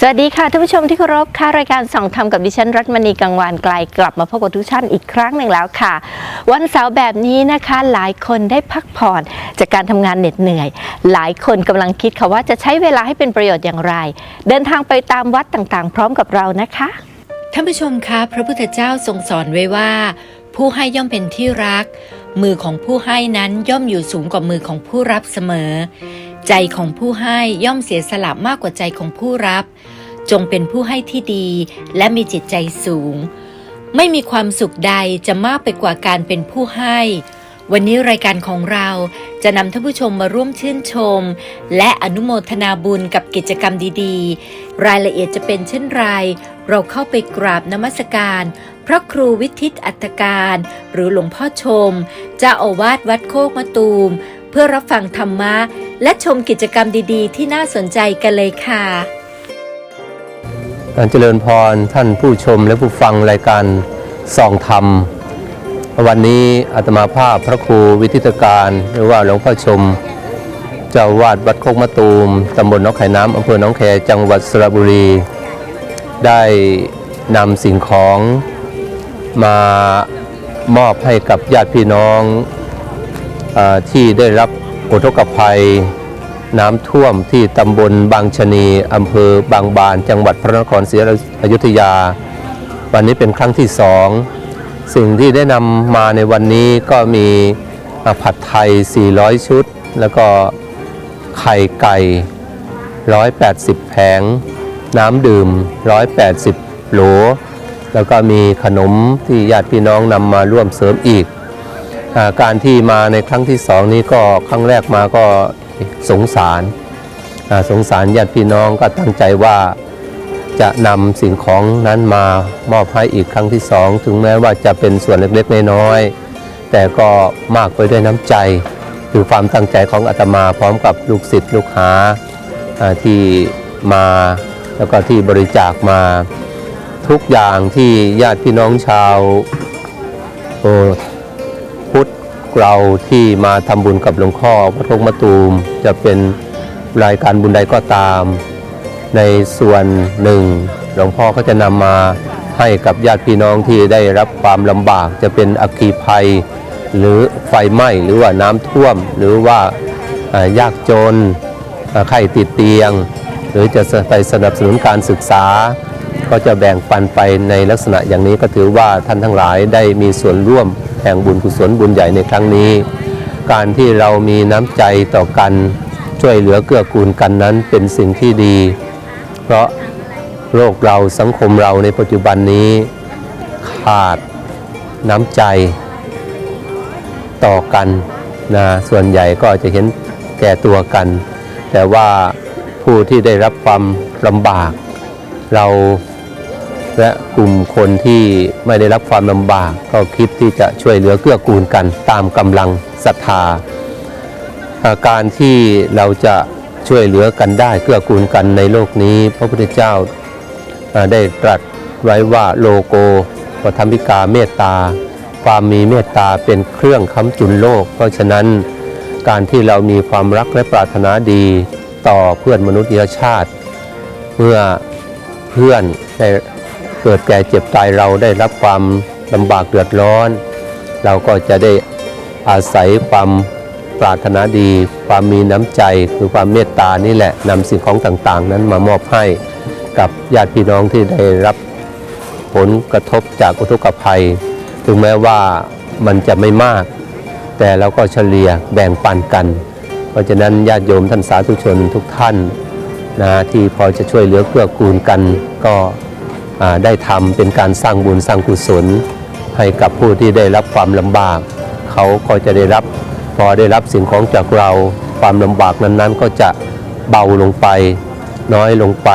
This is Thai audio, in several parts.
สวัสดีค่ะท่านผู้ชมที่เคารพค่ะรายการส่องธรรมกับดิฉันรัตมณีกังวานไกลกลับมาพบกับทุกท่านอีกครั้งหนึ่งแล้วค่ะ วันเสาร์แบบนี้นะคะหลายคนได้พักผ่อนจากการทำงานเหน็ดเหนื่อย หลายคนกำลังคิดค่ะว่าจะใช้เวลาให้เป็นประโยชน์อย่างไร เดินทางไปตามวัดต่างๆ พร้อมกับเรานะคะท่านผู้ชมคะพระพุทธเจ้าทรงสอนไว้ว่า ผู้ให้ย่อมเป็นที่รัก มือของผู้ให้นั้นย่อมอยู่สูงกว่ามือของผู้รับเสมอ ใจของผู้ให้ย่อมเสียสละมากกว่าใจของผู้รับ จงเป็นผู้ให้ที่ดี และมีจิตใจสูง ไม่มีความสุขใดจะมากไปกว่าการเป็นผู้ให้ วันนี้รายการของเราจะนำท่านผู้ชมมาร่วมชื่นชม และอนุโมทนาบุญกับกิจกรรมดีๆ รายละเอียดจะเป็นเช่นไร เราเข้าไปกราบนมัสการ พระครูวิทิตอัตการ หรือหลวงพ่อชมเจ้าอาวาสวัดโคกมะตูม เพื่อรับฟังธรรมะ และชมกิจกรรมดีๆ ที่น่าสนใจกันเลยค่ะ การเจริญพรท่านผู้ชมและผู้ฟังรายการส่องธรรม วันนี้อาตมาภาพพระครูวิทิตการหรือว่าหลวงพ่อชมเจ้าวาดวัดโคกมะตูมตำบลน้องไข่น้ำอำเภอหน้องแคจังหวัดสระบุรี ได้นำสิ่งของมามอบให้กับญาติพี่น้องอที่ได้รับ อุทกภัย น้ำท่วมที่ตำบลบางชะนีอำเภอบางบาน จังหวัดพระนครศรีอยุธยา วันนี้เป็นครั้งที่สองสิ่งที่ได้นำมาในวันนี้ก็มีผัดไทย 400 ชุด แล้วก็ไข่ไก่ 180 แผง น้ำดื่ม 180 โหล แล้วก็มีขนมที่ญาติพี่น้องนำมาร่วมเสริมอีก การที่มาในครั้งที่สองนี้ก็ครั้งแรกมาก็สงสารสงสารญาติพี่น้องก็ตั้งใจว่าจะนำสิ่งของนั้นมามอบให้อีกครั้งที่สองถึงแม้ว่าจะเป็นส่วนเล็กๆน้อยๆแต่ก็มากไปด้วยน้ำใจ คือความตั้งใจของอาตมาพร้อมกับลูกศิษย์ลูกหาที่มาแล้วก็ที่บริจาคมาทุกอย่างที่ญาติพี่น้องชาวโอ้พุท เราที่มาทำบุญกับหลวงพ่อพระทงมะตูม จะเป็นรายการบุญใดก็ตาม ในส่วนหนึ่ง หลวงพ่อก็จะนำมาให้กับญาติพี่น้องที่ได้รับความลำบากจะเป็นอัคคีภัย หรือไฟไหม้หรือว่าน้ำท่วม หรือว่ายากจนไข้ติดเตียง หรือจะไปสนับสนุนการศึกษา ก็จะแบ่งปันไปในลักษณะอย่างนี้ก็ถือว่าท่านทั้งหลายได้มีส่วนร่วมแห่งบุญกุศลบุญใหญ่ในครั้งนี้ การที่เรามีน้ำใจต่อกันช่วยเหลือเกื้อกูลกันนั้นเป็นสิ่งที่ดี เพราะโลกเราสังคมเราในปัจจุบันนี้ขาดน้ำใจต่อกันนะส่วนใหญ่ก็จะเห็นแก่ตัวกัน แต่ว่าผู้ที่ได้รับความลำบาก เรา และกลุ่มคนที่ไม่ได้รับความลำบาก ก็คิดที่จะช่วยเหลือเกื้อกูลกันตามกำลังศรัทธาการที่เราจะช่วยเหลือกันได้เกื้อกูลกันในโลกนี้ พระพุทธเจ้าอ่าได้ตรัสไว้ว่าโลโกปธรรมิกาเมตตา ความมีเมตตาเป็นเครื่องค้ำจุนโลก เพราะฉะนั้นการที่เรามีความรักและปรารถนาดีต่อเพื่อนมนุษยชาติ เมื่อเพื่อนได้ เกิดแก่เจ็บตายเราได้รับความลำบากเดือดร้อน เราก็จะได้อาศัยความปรารถนาดี ความมีน้ำใจคือความเมตตานี่แหละนำสิ่งของต่างๆ นั้นมามอบให้กับญาติพี่น้องที่ได้รับผลกระทบจากอุทกภัย ถึงแม้ว่ามันจะไม่มาก แต่เราก็เฉลี่ยแบ่งปันกัน เพราะฉะนั้นญาติโยมท่านสาธุชนทุกท่านนะที่พอจะช่วยเหลือเกื้อกูลกันก็ ได้ทำเป็นการสร้างบุญสร้างกุศล ให้กับผู้ที่ได้รับความลำบาก เขาก็จะได้รับพอได้รับสิ่งของจากเราความลำบากนั้นๆ ก็จะเบาลงไป น้อยลงไป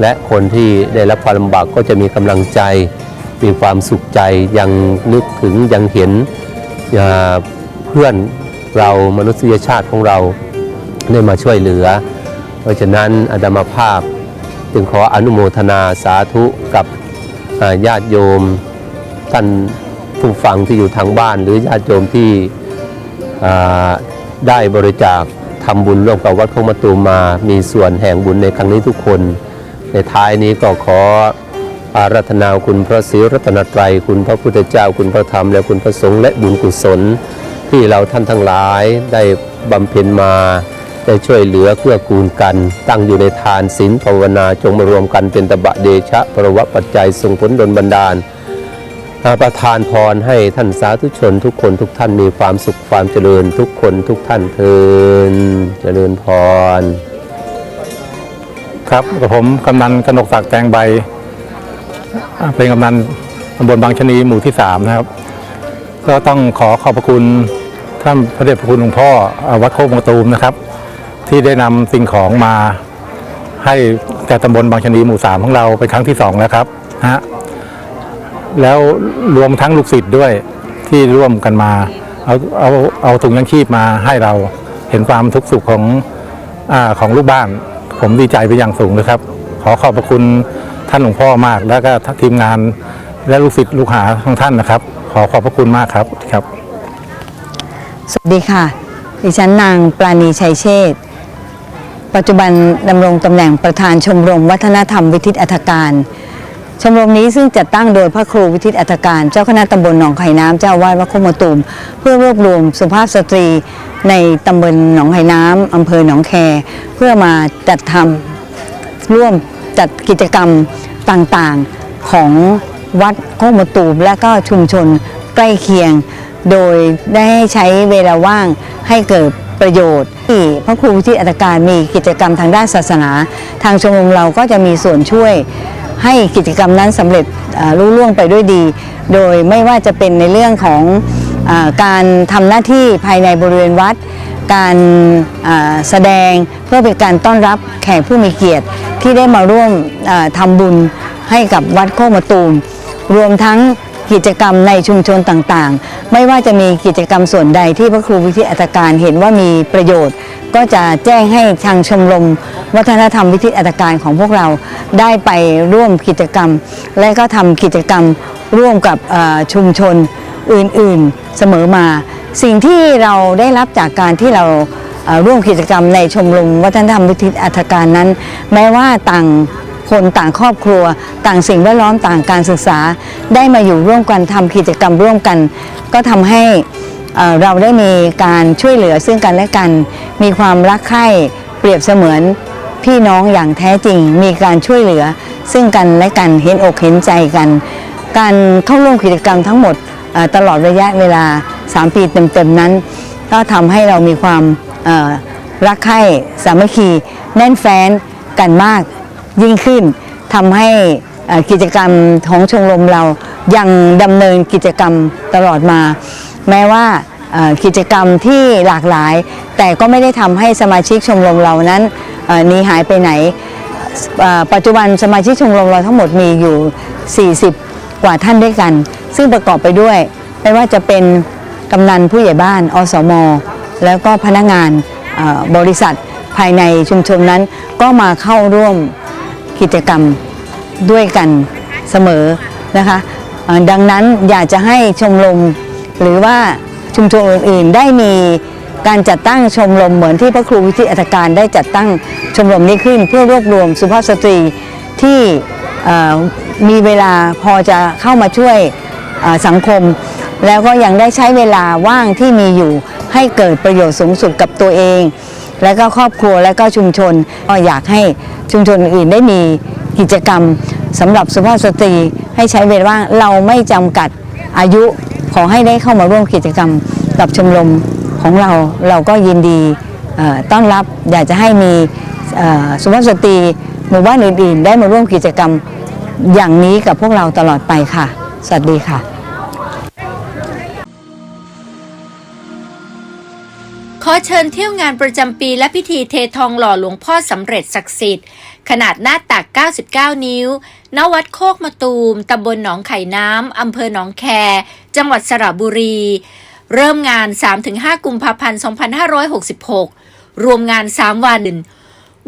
และคนที่ได้รับความลำบากก็จะมีกำลังใจ มีความสุขใจยังนึกถึงยังเห็นเพื่อนเรามนุษยชาติของเราได้มาช่วยเหลือ เพราะฉะนั้นอาดามาภาพ จึงขออนุโมทนาสาธุกับญาติโยมท่านผู้ฟังที่อยู่ทางบ้าน หรือญาติโยมที่ได้บริจาคทำบุญร่วมกับวัดโคกมะตูมมา มีส่วนแห่งบุญในครั้งนี้ทุกคน ในท้ายนี้ก็ขออารัธนาคุณพระศรีรัตนตรัย คุณพระพุทธเจ้า คุณพระธรรม และคุณพระสงฆ์และบุญกุศล ที่เราท่านทั้งหลายได้บำเพ็ญมา ได้ช่วยเหลือเพื่อกูลกัน ตั้งอยู่ในทานศีลภาวนาจงมารวมกันเป็นตบะเดชะประวะปัจจัยส่งผลดลบันดาลอาประทานพรให้ท่านสาธุชนทุกคนทุกท่านมีความสุขความเจริญทุกคนทุกท่านเทินเจริญพร ครับกับผมกำนันกนกศักดิ์แตงใบ เป็นกำนันตำบลบางชนีหมู่ที่สามนะครับ ก็ต้องขอขอบพระคุณท่านพระเดชพระคุณหลวงพ่อวัดโคกมะตูมนะครับ ที่ได้นำสิ่งของมาให้แก่ตำบลบางชนีหมู่สามของเราเป็นครั้งที่สองแล้วครับฮะแล้วรวมทั้งลูกศิษย์ด้วยที่ร่วมกันมาเอาเอาเอาถุงยังชีพมาให้เราเห็นความทุกข์สุขของอของลูกบ้าน ผมดีใจไปอย่างสูงเลยครับ ขอขอบพระคุณท่านหลวงพ่อมาก แล้วก็ทีมงานและลูกศิษย์ลูกหาของท่านนะครับ ขอขอบพระคุณมากครับครับ สวัสดีค่ะ ดิฉันนางปราณีชัยเชษ ปัจจุบันดำรงตำแหน่งประธานชมรมวัฒนธรรมวิทิตอัฐการ ชมรมนี้ซึ่งจัดตั้งโดยพระครูวิทิตอัฐการ เจ้าคณะตำบลหนองไข่น้ำเจ้าวาดวัดโคกมะตูม เพื่อรวบรวมสุภาพสตรีในตำบลหนองไข่น้ำอำเภอหนองแค เพื่อมาจัดทำร่วมจัดกิจกรรมต่างๆของวัดโคกมะตูมและก็ชุมชนใกล้เคียง โดยได้ใช้เวลาว่างให้เกิดประโยชน์ ที่พระครูที่อัตการมีกิจกรรมทางด้านศาสนา ทางชมรมเราก็จะมีส่วนช่วยให้กิจกรรมนั้นสำเร็จรุ่ล่วงไปด้วยดี โดยไม่ว่าจะเป็นในเรื่องของอการทำหน้าที่ภายในบริเวณวัด การแสดงเพื่อเป็นการต้อนรับแขกผู้มีเกียรติที่ได้มาร่วมทำบุญให้กับวัดโคกมะตูม รวมทั้ง กิจกรรมในชุมชนต่างๆ ไม่ว่าจะมีกิจกรรมส่วนใดที่พระครูวิทิตอัตการเห็นว่ามีประโยชน์ ก็จะแจ้งให้ทางชมรม วัฒนธรรมวิทิตอัตการของพวกเราได้ไปร่วมกิจกรรม และก็ทำกิจกรรมร่วมกับชุมชนอื่นๆเสมอมา สิ่งที่เราได้รับจากการที่เราร่วมกิจกรรมในชมรมวัฒนธรรมวิทิตอัตการนั้น แม้ว่าต่าง คนต่างครอบครัว ต่างสิ่งแวดล้อมต่างการศึกษา ได้มาอยู่ร่วมกันทำกิจกรรมร่วมกัน ก็ทำให้เราได้มีการช่วยเหลือซึ่งกันและกัน มีความรักใคร่เปรียบเสมือนพี่น้องอย่างแท้จริง มีการช่วยเหลือ ซึ่งกันและกันเห็นอกเห็นใจกัน การเข้าร่วมกิจกรรมทั้งหมดตลอดระยะเวลา 3 ปีเต็มๆนั้น ก็ทำให้เรามีความรักใคร่สามัคคีแน่นแฟ้นกันมาก ยิ่งขึ้นทำให้กิจกรรมของชมรมเรายังดำเนินกิจกรรมตลอดมา แม้ว่ากิจกรรมที่หลากหลาย แต่ก็ไม่ได้ทำให้สมาชิกชมรมเรานั้นหนีหายไปไหน ปัจจุบันสมาชิกชมรมเราทั้งหมดมีอยู่ 40 กว่าท่านด้วยกัน ซึ่งประกอบไปด้วย ไม่ว่าจะเป็นกำนันผู้ใหญ่บ้าน อสม แล้วก็พนักงานบริษัทภายในชุมชนนั้นก็มาเข้าร่วม กิจกรรมด้วยกันเสมอนะคะดังนั้นอยากจะให้ชมรมหรือว่าชุมชนอื่นๆ ได้มีการจัดตั้งชมรมเหมือนที่พระครูวิทิตอัตการได้จัดตั้งชมรมนี้ขึ้น เพื่อรวบรวมสุภาพสตรีที่มีเวลาพอจะเข้ามาช่วยสังคม แล้วก็ยังได้ใช้เวลาว่างที่มีอยู่ให้เกิดประโยชน์สูงสุดกับตัวเอง และก็ครอบครัวและก็ชุมชนก็อยากให้ชุมชนอื่นได้มีกิจกรรมสำหรับสุภาพสตรีให้ใช้เวลาว่างเราไม่จำกัดอายุขอให้ได้เข้ามาร่วมกิจกรรมกับชมรมของเราเราก็ยินดีต้อนรับอยากจะให้มีสุภาพสตรีหมู่บ้านอื่นๆ ได้มาร่วมกิจกรรมอย่างนี้กับพวกเราตลอดไปค่ะ สวัสดีค่ะ อเชิญเที่ยวงานประจำปีและพิธีเททองหล่อหลวงพ่อสำเร็จศักดิ์สิทธิ์ ขนาดหน้าตัก 99 นิ้ว ณ วัดโคกมะตูม ตำบลหนองไข่น้ำ อำเภอหนองแค จังหวัดสระบุรี เริ่มงาน 3-5 กุมภาพันธ์ 2566 รวมงาน 3 วัน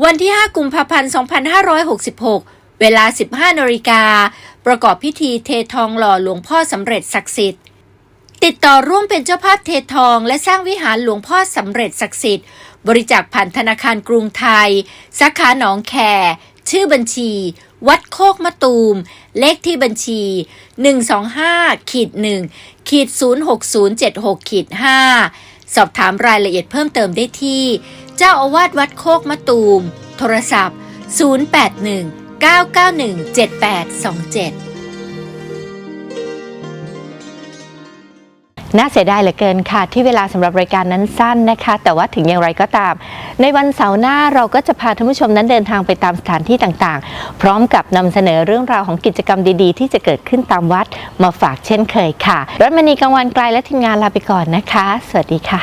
วันที่ 5 กุมภาพันธ์ 2566 เวลา 15นาฬิกา ประกอบพิธีเททองหล่อหลวงพ่อสำเร็จศักดิ์สิทธิ์ ติดต่อร่วมเป็นเจ้าภาพเททอง และสร้างวิหารหลวงพ่อสำเร็จศักดิ์สิทธิ์ บริจาคผ่านธนาคารกรุงไทย สาขาหนองแค ชื่อบัญชี วัดโคกมะตูม เลขที่บัญชี 125ขีด1ขีด06076ขีด5สอบถามรายละเอียดเพิ่มเติมได้ที่ เจ้าอาวาสวัดโคกมะตูม โทรศัพท์ 081 991 7827 น่าเสียดายเหลือเกินค่ะ ที่เวลาสำหรับรายการนั้นสั้นนะคะ แต่ว่าถึงอย่างไรก็ตาม ในวันเสาร์หน้าเราก็จะพาท่านผู้ชมนั้นเดินทางไปตามสถานที่ต่างๆ พร้อมกับนำเสนอเรื่องราวของกิจกรรมดีๆ ที่จะเกิดขึ้นตามวัดมาฝากเช่นเคยค่ะรัตมณีกังวานไกลและทีมงานลาไปก่อนนะคะ สวัสดีค่ะ